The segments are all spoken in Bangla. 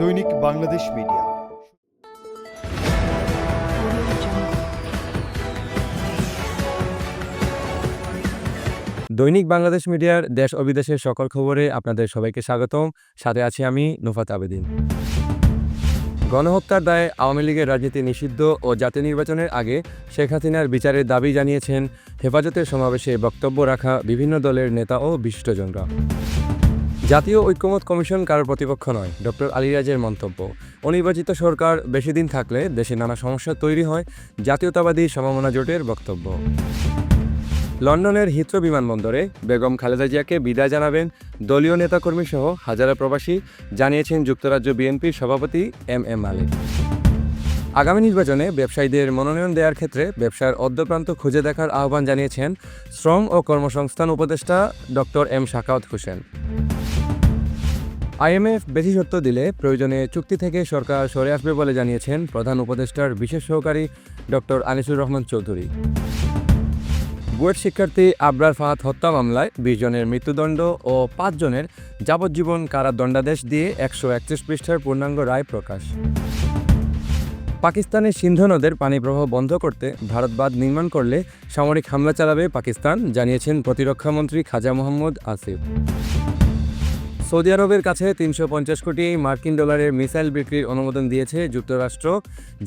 দৈনিক বাংলাদেশ মিডিয়া। দৈনিক বাংলাদেশ মিডিয়ার দেশ ও বিদেশের সকল খবরে আপনাদের সবাইকে স্বাগতম। সাথে আছি আমি নুফাত আবেদিন। গণহত্যার দায়ে আওয়ামী লীগের রাজনীতি নিষিদ্ধ ও জাতীয় নির্বাচনের আগে শেখ হাসিনার বিচারের দাবি জানিয়েছেন। হেফাজতের সমাবেশে বক্তব্য রাখা বিভিন্ন দলের নেতা ও বিশিষ্টজনরা। জাতীয় ঐক্যমত কমিশন কারোর প্রতিপক্ষ নয়, ডক্টর আলিরাজের মন্তব্য। অনির্বাচিত সরকার বেশি দিন থাকলে দেশে নানা সমস্যা তৈরি হয়, জাতীয়তাবাদী সমমনা জোটের বক্তব্য। লন্ডনের হিথ্রো বিমানবন্দরে বেগম খালেদা জিয়াকে বিদায় জানাবেন দলীয় নেতাকর্মী সহ হাজারা প্রবাসী, জানিয়েছেন যুক্তরাজ্য বিএনপির সভাপতি এম এম মালিক। আগামী নির্বাচনে ব্যবসায়ীদের মনোনয়ন দেওয়ার ক্ষেত্রে ব্যবসার অদ্যপ্রান্ত খুঁজে দেখার আহ্বান জানিয়েছেন শ্রম ও কর্মসংস্থান উপদেষ্টা doctor M Sakhawat Hossain. IMF বেশি সত্য দিলে প্রয়োজনে চুক্তি থেকে সরকার সরে আসবে বলে জানিয়েছেন প্রধান উপদেষ্টার বিশেষ সহকারী ডক্টর আনিসুর রহমান চৌধুরী। বুয়েট শিক্ষার্থী আবরার ফাহাদ হত্যা মামলায় বিশ জনের মৃত্যুদণ্ড ও পাঁচ জনের যাবজ্জীবন কারাদণ্ডাদেশ দিয়ে একশো একত্রিশ পৃষ্ঠার পূর্ণাঙ্গ রায় প্রকাশ। পাকিস্তানের সিন্ধু নদের পানি প্রবাহ বন্ধ করতে ভারত বাঁধ নির্মাণ করলে সামরিক হামলা চালাবে পাকিস্তান, জানিয়েছেন প্রতিরক্ষামন্ত্রী খাজা মোহাম্মদ আসিফ। সৌদি আরবের কাছে তিনশো পঞ্চাশ কোটি মার্কিন ডলারের মিসাইল বিক্রির অনুমোদন দিয়েছে যুক্তরাষ্ট্র,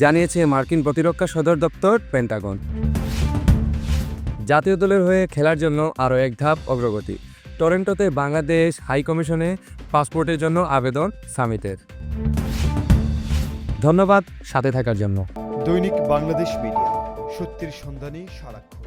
জানিয়েছে মার্কিন প্রতিরক্ষা সদর দপ্তর পেন্টাগন। জাতীয় দলের হয়ে খেলার জন্য আরও এক ধাপ অগ্রগতি। টরেন্টোতে বাংলাদেশ হাই কমিশনে পাসপোর্টের জন্য আবেদন সামিতের ধন্যবাদ সাথে থাকার জন্য। দৈনিক বাংলাদেশ মিডিয়া, সত্যের সন্ধানে সারাক্ষণ।